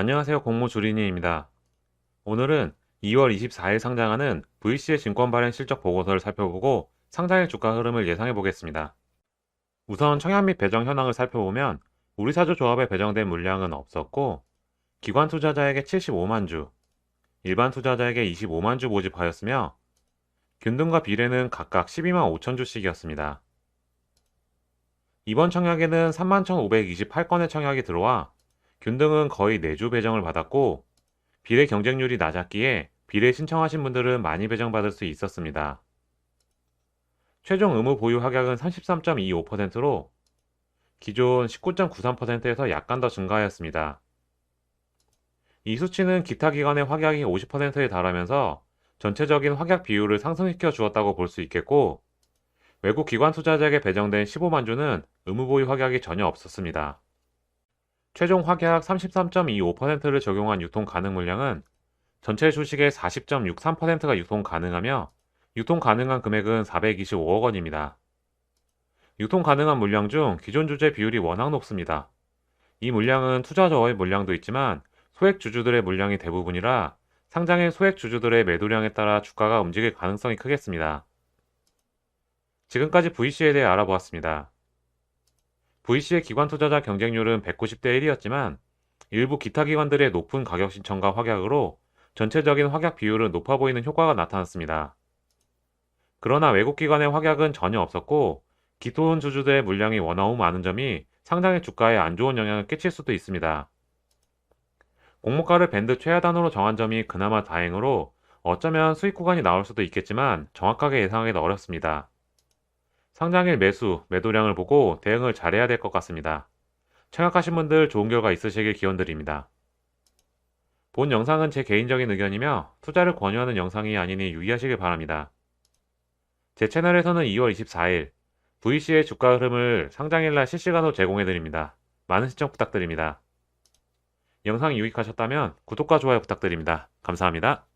안녕하세요. 공모주린이입니다. 오늘은 2월 24일 상장하는 VC의 증권 발행 실적 보고서를 살펴보고 상장일 주가 흐름을 예상해 보겠습니다. 우선 청약 및 배정 현황을 살펴보면 우리사조 조합에 배정된 물량은 없었고 기관 투자자에게 75만 주, 일반 투자자에게 25만 주 모집하였으며 균등과 비례는 각각 12만 5천 주씩이었습니다. 이번 청약에는 31,528건의 청약이 들어와 균등은 거의 4주 배정을 받았고 비례 경쟁률이 낮았기에 비례 신청하신 분들은 많이 배정받을 수 있었습니다. 최종 의무 보유 확약은 33.25%로 기존 19.93%에서 약간 더 증가하였습니다. 이 수치는 기타 기관의 확약이 50%에 달하면서 전체적인 확약 비율을 상승시켜 주었다고 볼 수 있겠고 외국 기관 투자자에게 배정된 15만 주는 의무 보유 확약이 전혀 없었습니다. 최종 확약 33.25%를 적용한 유통 가능 물량은 전체 주식의 40.63%가 유통 가능하며 유통 가능한 금액은 425억 원입니다. 유통 가능한 물량 중 기존 주제 비율이 워낙 높습니다. 이 물량은 투자자의 물량도 있지만 소액 주주들의 물량이 대부분이라 상장인 소액 주주들의 매도량에 따라 주가가 움직일 가능성이 크겠습니다. 지금까지 VC에 대해 알아보았습니다. VC의 기관 투자자 경쟁률은 190대 1이었지만 일부 기타 기관들의 높은 가격 신청과 확약으로 전체적인 확약 비율은 높아 보이는 효과가 나타났습니다. 그러나 외국 기관의 확약은 전혀 없었고 기존 주주들의 물량이 워낙 많은 점이 상장의 주가에 안 좋은 영향을 끼칠 수도 있습니다. 공모가를 밴드 최하단으로 정한 점이 그나마 다행으로 어쩌면 수익 구간이 나올 수도 있겠지만 정확하게 예상하기는 어렵습니다. 상장일 매수, 매도량을 보고 대응을 잘해야 될 것 같습니다. 청약하신 분들 좋은 결과 있으시길 기원드립니다. 본 영상은 제 개인적인 의견이며 투자를 권유하는 영상이 아니니 유의하시길 바랍니다. 제 채널에서는 2월 24일 VC의 주가 흐름을 상장일날 실시간으로 제공해드립니다. 많은 시청 부탁드립니다. 영상이 유익하셨다면 구독과 좋아요 부탁드립니다. 감사합니다.